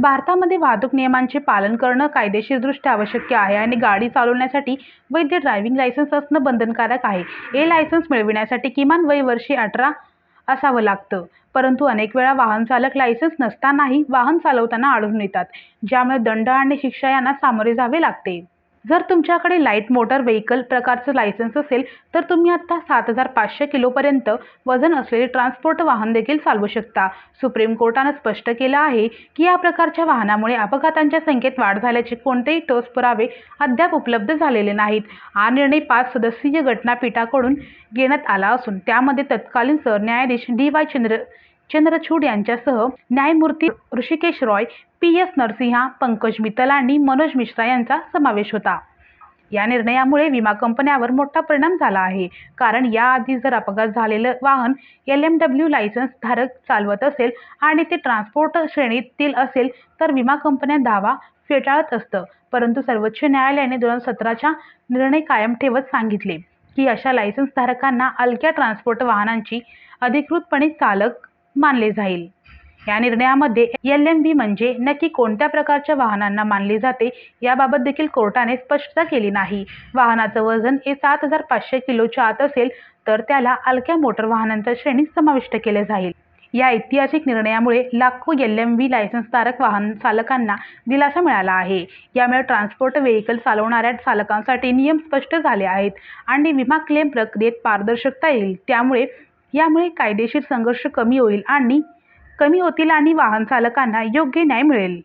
भारतामध्ये वाहतूक नियमांचे पालन करणं कायदेशीरदृष्ट्या आवश्यक आहे आणि गाडी चालवण्यासाठी वैध ड्रायव्हिंग लायसन्स असणं बंधनकारक आहे. ए लायसन्स मिळविण्यासाठी किमान वय वर्षे अठरा असावं लागतं. परंतु अनेक वेळा वाहन चालक लायसन्स नसतानाही वाहन चालवताना आढळून येतात ज्यामुळे दंड आणि शिक्षा यांना सामोरे जावे लागते. जर तुमच्याकडे लाइट मोटर व्हेकल प्रकारचं लायसन्स असेल तर तुम्ही आत्ता सात हजार पाचशे किलोपर्यंत वजन असलेले ट्रान्सपोर्ट वाहन देखील चालवू शकता. सुप्रीम कोर्टानं स्पष्ट केलं आहे की या प्रकारच्या वाहनामुळे अपघातांच्या संख्येत वाढ झाल्याचे कोणतेही ठोस पुरावे अद्याप उपलब्ध झालेले नाहीत. हा निर्णय पाच सदस्यीय घटनापीठाकडून घेण्यात आला असून त्यामध्ये तत्कालीन सरन्यायाधीश डी वाय चंद्र चंद्रचूड यांच्यासह न्यायमूर्ती ऋषिकेश रॉय पी एस नरसिंहा पंकज मित्तल आणि मनोज मिश्रा यांचा समावेश होता. या निर्णयामुळे विमा कंपन्यावर मोठा परिणाम झाला आहे. कारण याआधी जर अपघात झालेलं वाहन एल एम डब्ल्यू लायसन्स धारक चालवत असेल आणि ते ट्रान्सपोर्ट श्रेणीतील असेल तर विमा कंपन्या दावा फेटाळत असतं. परंतु सर्वोच्च न्यायालयाने दोन हजार सतराच्या निर्णय कायम ठेवत सांगितले की अशा लायसन्स धारकांना हलक्या ट्रान्सपोर्ट वाहनांची अधिकृतपणे चालक मानले जाईल. या निर्णयामध्ये एल एम व्ही म्हणजे नक्की कोणत्या प्रकारच्या वाहनांना मानले जाते याबाबत देखील कोर्टाने स्पष्टता केली नाही. वाहनाचं वजन हे सात हजार पाचशे किलोच्या आत असेल तर त्याला हलक्या मोटर वाहनांच्या श्रेणीत समाविष्ट केले जाईल. या ऐतिहासिक निर्णयामुळे लाखो एल एम व्ही लायसन्सधारक वाहन चालकांना दिलासा मिळाला आहे. यामुळे ट्रान्सपोर्ट व्हेकल चालवणाऱ्या चालकांसाठी नियम स्पष्ट झाले आहेत. आणि विमा क्लेम प्रक्रियेत पारदर्शकता येईल. त्यामुळे यामुळे कायदेशीर संघर्ष कमी होईल आणि कमी होतील आणि वाहन चालकांना योग्य न्याय मिळेल.